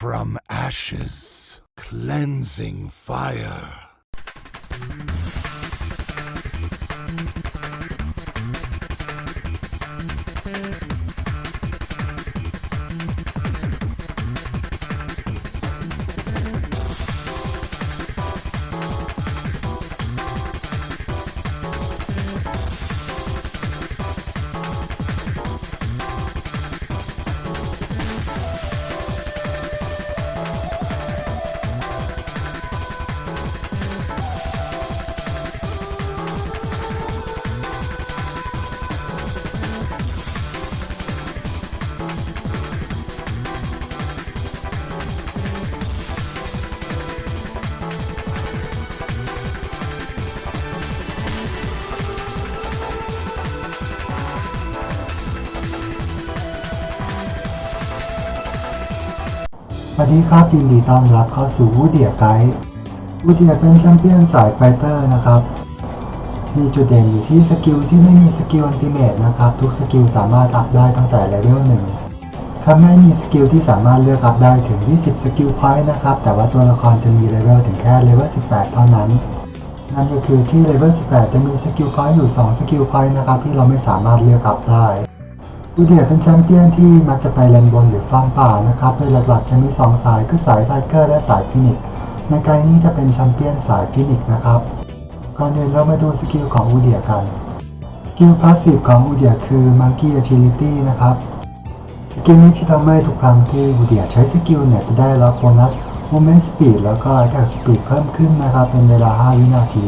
from ashes, cleansing fire. วัสดีครับยินดีต้อนรับเข้าสู่วูเดียไกด์วูเดียเป็นแชมเปี้ยนสายไฟเตอร์นะครับ มีจุดเด่นอยู่ที่สกิลที่ไม่มีสกิลอันติเมตนะครับ ทุกสกิลสามารถอัพได้ตั้งแต่เลเวลหนึ่งทำให้มีสกิลที่สามารถเลือกอัพได้ถึง 20 สกิลพอยต์นะครับ แต่ว่าตัวละครจะมีเลเวลถึงแค่เลเวล 18 เท่านั้น นั่นก็คือที่เลเวล 18 จะมีสกิลพอยต์อยู่ 2 สกิลพอยต์นะครับที่เราไม่สามารถเลือกอัพได้ อูเดียเป็นแชมเปี้ยนที่มักจะไปเลนบนหรือฟาร์มป่านะครับโดยหลักๆจะมี 2 สายคือสายไทเกอร์และสายฟินิกในการนี้จะเป็นแชมเปี้ยนสายฟินิกนะครับก่อนอื่นเรามาดูสกิลของอูเดียกัน สกิลพาสซีฟของอูเดียคือ Monkey Agility นะครับ สกิลนี้จะทำให้ทุกครั้งที่อูเดียใช้สกิลเนี่ยจะได้รับโบนัส Movement Speed แล้วก็ Attack Speed เพิ่มขึ้นนะครับ เป็นเวลา 5 วินาที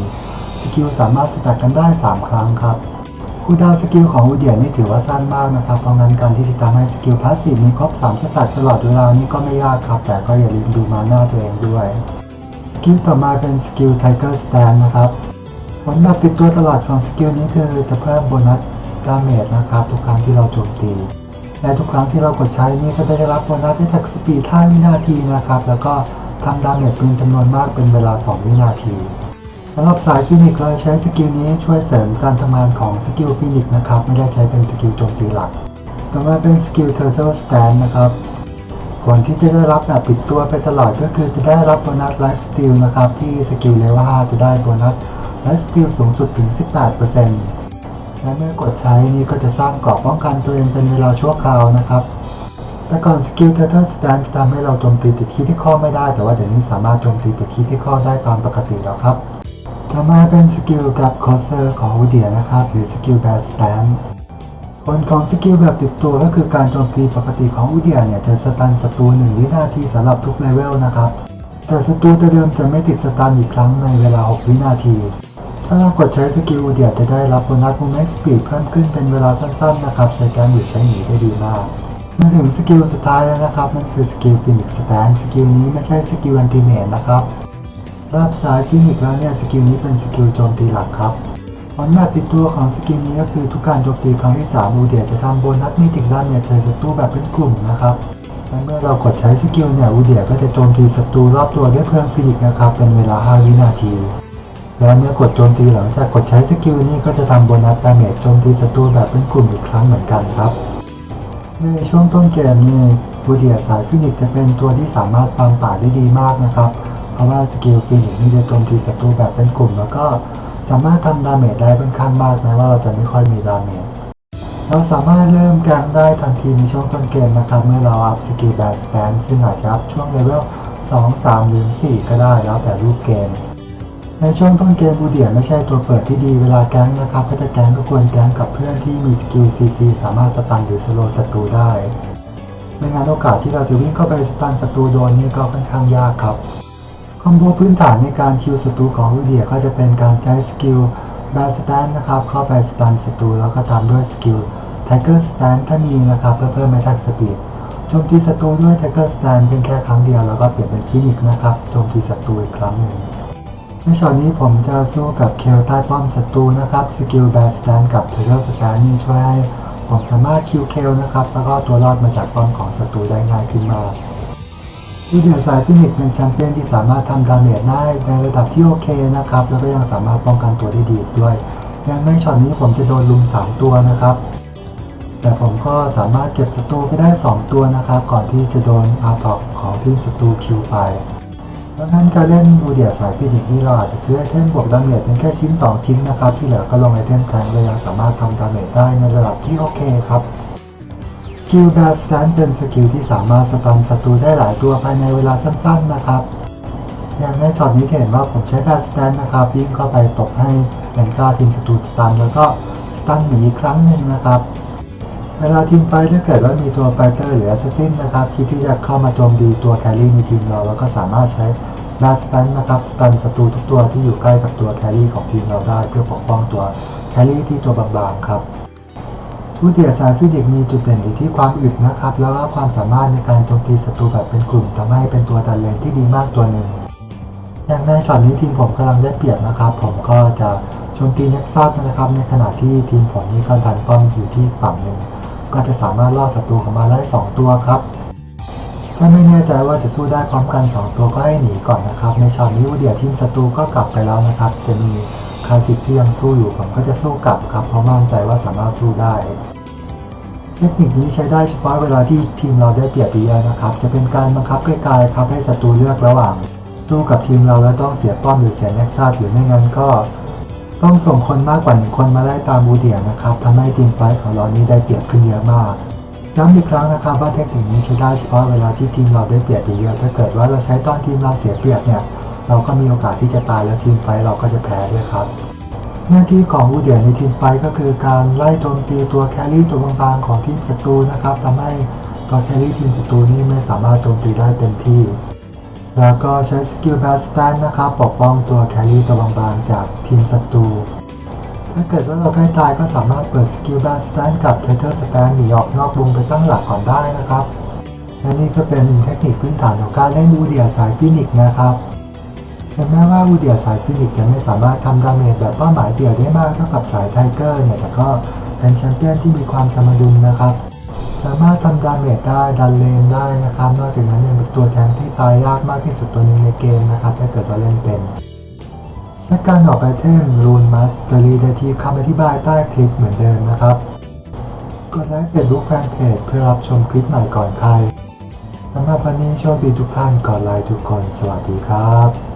สกิลสามารถสแต็กกันได้ 3 ครั้งครับ คูลดาวสกิลของอูเดียนี่ถือว่าสั้นมากนะครับ เพราะงั้นการที่จะทำให้สกิลพาสซีฟมีครบ3สแต็กตลอดเวลานี่ก็ไม่ยากครับ แต่ก็อย่าลืมดูมาหน้าตัวเองด้วยสกิลต่อมาเป็นสกิล Tiger Stand นนะครับผลแบบติดตัวตลอดของสกิลนี้คือจะเพิ่มโบนัสดาเมจนะครับ ทุกครั้งที่เราโจมตี และทุกครั้งที่เรากดใช้นี่ก็จะได้รับโบนัสที่แท็กสปีด5วินาทีนะครับ แล้วก็ทำดาเมจเป็นจำนวนมากเป็นเวลา 2 วินาที สำหรับสายฟินิกเราใช้สกิลนี้ช่วยเสริมการทำงานของสกิลฟินิกนะครับ ไม่ได้ใช้เป็นสกิลโจมตีหลัก ต่อมาเป็นสกิล Turtle Stand นะครับ ผลที่จะได้รับแบบปิดตัวไปตลอดก็คือจะได้รับโบนัสไลฟ์สติลนะครับ ที่สกิลเลเวล5จะได้โบนัสไลฟ์สติลสูงสุดถึง 18%และเมื่อกดใช้นี่ก็จะสร้างเกราะป้องกันตัวเองเป็นเวลาชั่วคราวนะครับแต่ก่อนสกิล Turtle Stand จะทำให้เราโจมตีติดที่ที่ข้อไม่ได้ แต่ว่าเดี๋ยวนี้สามารถโจมตีติดที่ที่ข้อได้ตามปกติแล้วครับ ต่อมาเป็นสกิลกับคอเซอร์ของอูเดียนะครับ หรือสกิลแบบสแตนผลของสกิลแบบติดตัวก็คือการโจมตีปกติของอูเดียเนี่ยจะสตันศัตรูหนึ่งวินาทีสำหรับทุกเลเวลนะครับ แต่ศัตรูตัวเดิมจะไม่ติดสตันอีกครั้งในเวลา 6 วินาที ถ้าเรากดใช้สกิลอูเดียจะได้รับโบนัส Movement Speed เพิ่มขึ้นเป็นเวลาสั้นๆนะครับ ใช้การหรือใช้หนีได้ดีมากมาถึงสกิลสุดท้ายแล้วนะครับนั่นคือสกิลฟินิกสแตนสกิลนี้ไม่ใช่สกิลอันติเมตนะครับ สำหรับสายฟินิกแล้วเนี่ยสกิลนี้เป็นสกิลโจมตีหลักครับผลแบบติดตัวของสกิลนี้ก็คือทุกการโจมตีครั้งที่3อูเดียจะทำโบนัสมีติกดานเมจใส่ศัตรูแบบเป็นกลุ่มนะครับและเมื่อเรากดใช้สกิลเนี่ยอูเดียก็จะโจมตีศัตรูรอบตัวด้วยเพลิงฟินิกนะครับเป็นเวลา 5 วินาที และเมื่อกดโจมตีหลังจากกดใช้สกิลนี้ก็จะทำโบนัสดาเมจโจมตีศัตรูแบบเป็นกลุ่มอีกครั้งเหมือนกันครับในช่วงต้นเกมนี่บูเดียสายฟินิกจะเป็นตัวที่สามารถฟังป่าได้ดีมากนะครับ ราะว่าสกิลฟินิกนี่จะโจมตีศัตรูแบบเป็นกลุ่ม แล้วก็สามารถทำดาเมจได้ค่อนข้างมากแม้ว่าเราจะไม่ค่อยมีดาเมจเราสามารถเริ่มแกงได้ทันทีในช่วงต้นเกมนะครับ เมื่อเราอัพสกิลแบสแตนซึ่งอาจจะอัพช่วงเลเวล2 3 หรือ 4 ก็ได้แล้วแต่รูปเกม ในช่วงต้นเกมบูเดียไม่ใช่ตัวเปิดที่ดีเวลาแก๊งนะครับถ้าจะแก๊งก็ควรแก๊งกับเพื่อนที่มีสกิลซีซีสามารถสตันหรือสโลว์ศัตรูได้ไม่งั้นโอกาสที่เราจะวิ่งเข้าไปสตันศัตรูโดนนี่ก็ค่อนข้างยากครับ คอมโบพื้นฐานในการคิวศัตรูของบูเดียก็จะเป็นการใช้สกิลแบสแตนนะครับ เข้าไปสตันศัตรูแล้วก็ตามด้วยสกิลไทเกอร์สแตนถ้ามีนะครับเพื่อเพิ่มแมทักสปีดโจมตีศัตรูด้วยไทเกอร์สแตนเพียงแค่ครั้งเดียวแล้วก็เปลี่ยนเป็นฟินิกนะครับโจมตีศัตรูอีกครั้งหนึ่งในช็อตนี้ผมจะสู้กับเคลใต้ป้อมศัตรูนะครับสกิลแบสแตนกับเทเลสแตนนี่ช่วยให้ผมสามารถคิวเคลนะครับแล้วก็ตัวรอดมาจากป้อมของศัตรูได้ง่ายขึ้นมาก วิดีโอสายฟินิกเป็นแชมเปี้ยนที่สามารถทำดาเมจได้ในระดับที่โอเคนะครับ แล้วก็ยังสามารถป้องกันตัวได้ดีด้วยอย่างในช็อตนี้ผมจะโดนลุม 3 ตัวนะครับ แต่ผมก็สามารถเก็บศัตรูไปได้ 2 ตัวนะครับ ก่อนที่จะโดนอาร์ตอกของทีมศัตรูคิวไปเพราะงั้นการเล่นบูเดียสายฟินิกนี่เราอาจจะซื้อไอเทมบวกดาเมจเป็นแค่ชิ้น 2 ชิ้นนะครับ ที่เหลือก็ลงไอเทมแทงเลยยังสามารถทำดาเมจได้ในระดับที่โอเคครับ กิลแบสแตนเป็นสกิลที่สามารถสตันศัตรูได้หลายตัวภายในเวลาสั้นๆนะครับ อย่างในช็อตนี้จะเห็นว่าผมใช้แบสแตนนะครับวิ่งเข้าไปตบให้แอนก้าทีมศัตรูสตันแล้วก็สตันหนีอีกครั้งหนึ่งนะครับ เวลาทีมไฟถ้าเกิดว่ามีตัวไฟเตอร์หรือแอสซิสตินนะครับคิดที่จะเข้ามาโจมตีตัวแครี่ในทีมเราเราก็สามารถใช้แบสแตนนะครับสตันศัตรูทุกตัวที่อยู่ใกล้กับตัวแครี่ของทีมเราได้ เพื่อปกป้องตัวแครี่ที่ตัวบางๆครับ ผู้เดียสายฟิสิกส์มีจุดเด่นอยู่ที่ความอึดนะครับ แล้วก็ความสามารถในการโจมตีศัตรูแบบเป็นกลุ่มทำให้เป็นตัวดันเลนที่ดีมากตัวหนึ่ง อย่างในช็อตนี้ทีมผมกำลังได้เปรียบนะครับ ผมก็จะโจมตีน็กซัสนะครับ ในขณะที่ทีมผมนี่ก็ดันป้อมอยู่ที่ฝั่งหนึ่งก็จะสามารถล่อศัตรูเข้ามาได้สองตัวครับ ถ้าไม่แน่ใจว่าจะสู้ได้พร้อมกัน 2 ตัวก็ให้หนีก่อนนะครับ ในช็อตนี้วูเดียทีมศัตรูก็กลับไปแล้วนะครับ จะมี คาสิกที่ยังสู้อยู่ผมก็จะสู้กลับครับเพราะมั่นใจว่าสามารถสู้ได้ เทคนิคนี้ใช้ได้เฉพาะเวลาที่ทีมเราได้เปรียบเยอะนะครับ จะเป็นการบังคับไกล้ๆครับให้ศัตรูเลือกระหว่าง สู้กับทีมเราแล้วต้องเสียป้อมหรือเสียเน็กซัสหรือไม่งั้นก็ ต้องส่งคนมากกว่าหนึ่งคนมาไล่ตามบูเดียนะครับทำให้ทีมไฟของเรานี้ได้เปรียบขึ้นเยอะมากย้ำอีกครั้งนะครับว่าเทคนิคนี้ใช้ได้เฉพาะเวลาที่ทีมเราได้เปรียบเยอะถ้าเกิดว่าเราใช้ตอนทีมเราเสียเปรียบเนี่ยเราก็มีโอกาสที่จะตายแล้วทีมไฟเราก็จะแพ้ด้วยครับ หน้าที่ของวูเดียในทีมไฟก็คือการไล่โจมตีตัวแครี่ตัวบางๆของทีมศัตรูนะครับทำให้ตัวแครี่ทีมศัตรูนี้ไม่สามารถโจมตีได้เต็มที่ แล้วก็ใช้สกิลแบสแตนนะครับปกป้องตัวแครี่ตัวบางๆจากทีมศัตรูถ้าเกิดว่าเราใกล้ตายก็สามารถเปิดสกิลแบสแตนกับเทเทอร์สแตนหนีออกนอกวงไปตั้งหลักก่อนได้นะครับ และนี่ก็เป็นเทคนิคพื้นฐานของการเล่นอูเดียสายฟินิกส์นะครับ ถึงแม้ว่าอูเดียสายฟินิกส์จะไม่สามารถทำดาเมจแบบเป้าหมายเดี่ยวได้มากเท่ากับสายไทเกอร์เนี่ยแต่ก็เป็นแชมเปี้ยนที่มีความสมดุลนะครับ สามารถทำดาเมจได้ดันเลนได้นะครับ นอกจากนั้นยังเป็นตัวแทงที่ตายยากมากที่สุดตัวหนึ่งในเกมนะครับถ้าเกิดว่าเล่นเป็นเช็คการออกไอเทมรูนมาสเตอรี่ได้ที่คำอธิบายใต้คลิปเหมือนเดิมนะครับกดไลค์เฟซบุ๊กแฟนเพจเพื่อรับชมคลิปใหม่ก่อนใครสำหรับวันนี้โชคดีทุกท่านก่อนไลค์ทุกคน สวัสดีครับ